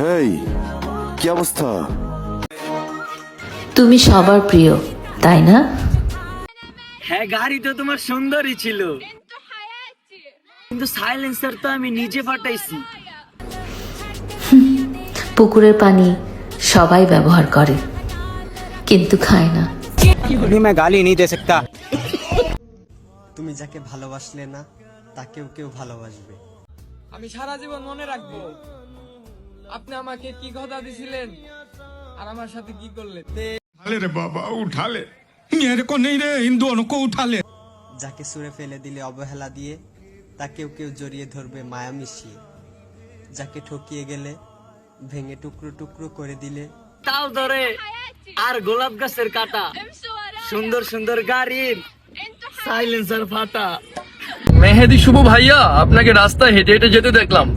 হেই কি অবস্থা তুমি সবার প্রিয় তাই না হ্যাঁ গাড়ি তো তোমার সুন্দরই ছিল কিন্তু সাইলেন্সার তো আমি নিজে ফাটাইছি পুকুরের পানি সবাই ব্যবহার করে কিন্তু খায় না मैं गाली नहीं दे सकता তুমি যাকে ভালোবাসলে না তাকেও কেউ ভালোবাসবে আমি সারা জীবন মনে রাখবো আপনি আমাকে কি কথা দিছিলেন? আর আমার সাথে কি করলেন? উঠালে রে বাবা উঠালে। রে হিন্দু উঠালে। যাকে সুরে ফেলে দিলে অবহেলা দিয়ে তাকেও কেউ জড়িয়ে ধরবে মায়া মিশিয়ে। যাকে ঠকিয়ে গেলে ভেঙে টুকরো টুকরো করে দিলে। তাও ধরে আর গোলাপ গাছের কাটা। সুন্দর সুন্দর গাড়ির সাইলেন্সার ফাটা। মেহেদি শুভ ভাইয়া আপনাকে রাস্তায় হেঁটে হেঁটে যেতে দেখলাম।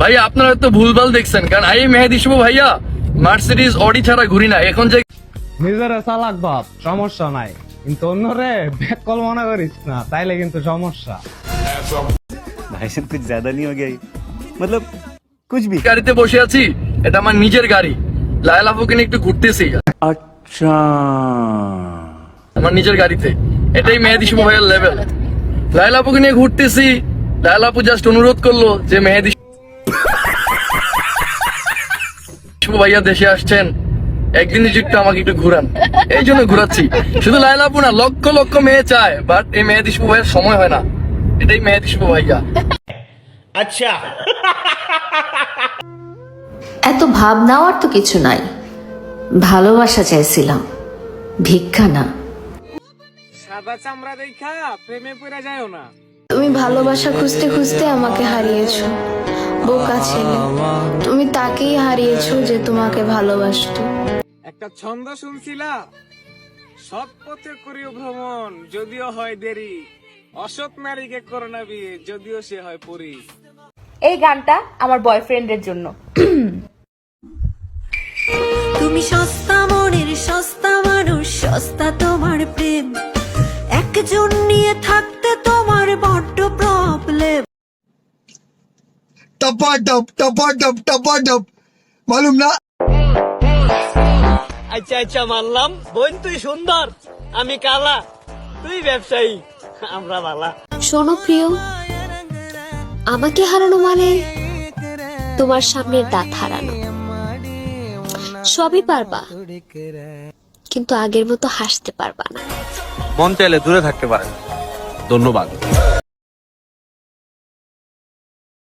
ভাইয়া আপনারা তো ভুলভাল দেখছেন কারণ এই মেহেদি শুভ ভাইয়া মার্সিডিজ অডি ছাড়া ঘুরি না এখন যে নিজেরে চালাক বাপ সমস্যা নাই কিন্তু অন্যরে ব্যাক কল মনে করিস না তাইলে কিন্তু সমস্যা भाई साहब कुछ ज्यादा नहीं हो गया ये? मतलब कुछ भी গাড়িতে বসে আছি এটা আমার নিজের গাড়ি লায়লা ফুকে নিয়ে একটু ঘুরতেছি अच्छा আমার নিজের গাড়িতে এটাই মেহেদি শুভ ভাইয়ার লেভেল লায়লা ফুকে নিয়ে ঘুরতেছি লায়লা আপু জাস্ট অনুরোধ করলো যে মেহেদি শুভ ভাইয়া দেশে আসছেন একদিন একটু আমাকে একটু ঘুরান। এই জন্য ঘুরাচ্ছি। শুধু লায়লা আপু না লক্ষ লক্ষ মেয়ে চায় বাট এই মেহেদি শুভ ভাইয়ের সময় হয় না। এটাই মেহেদি শুভ ভাইয়া। আচ্ছা। এত ভাব নেওয়ার তো কিছু নাই। ভালোবাসা চাইছিলাম ভিক্ষা না। সাদা চামড়া দেখা প্রেমে পড়ে যায়ও না। তুমি ভালোবাসা খুঁজতে খুঁজতে আমাকে হারিয়েছো। বোকা ছেলে। তুমি তাকেই হারিয়েছো যে তোমাকে ভালোবাসতো। একটা ছন্দ শুনছিলা? সৎ পথে করিও ভ্রমণ যদিও হয় দেরি। অসৎ নারীকে করোনা বিয়ে যদিও সে হয় পরি। এই গানটা আমার বয়ফ্রেন্ডের জন্য। তুমি সস্তা মনের সস্তা মানুষ সস্তা তোমার टपा टप टपा टप टपा टप मालूम ना আচ্ছা আচ্ছা মানলাম বোন তুই সুন্দর আমি কালা তুই ব্যবসায়ী আমরা বালা শোনো প্রিয় আমাকে হারানো মানে তোমার সামনের দাঁত হারানো সবই পারবা কিন্তু আগের মতো হাসতে পারবা না মন চাইলে দূরে থাকতে পারে ধন্যবাদ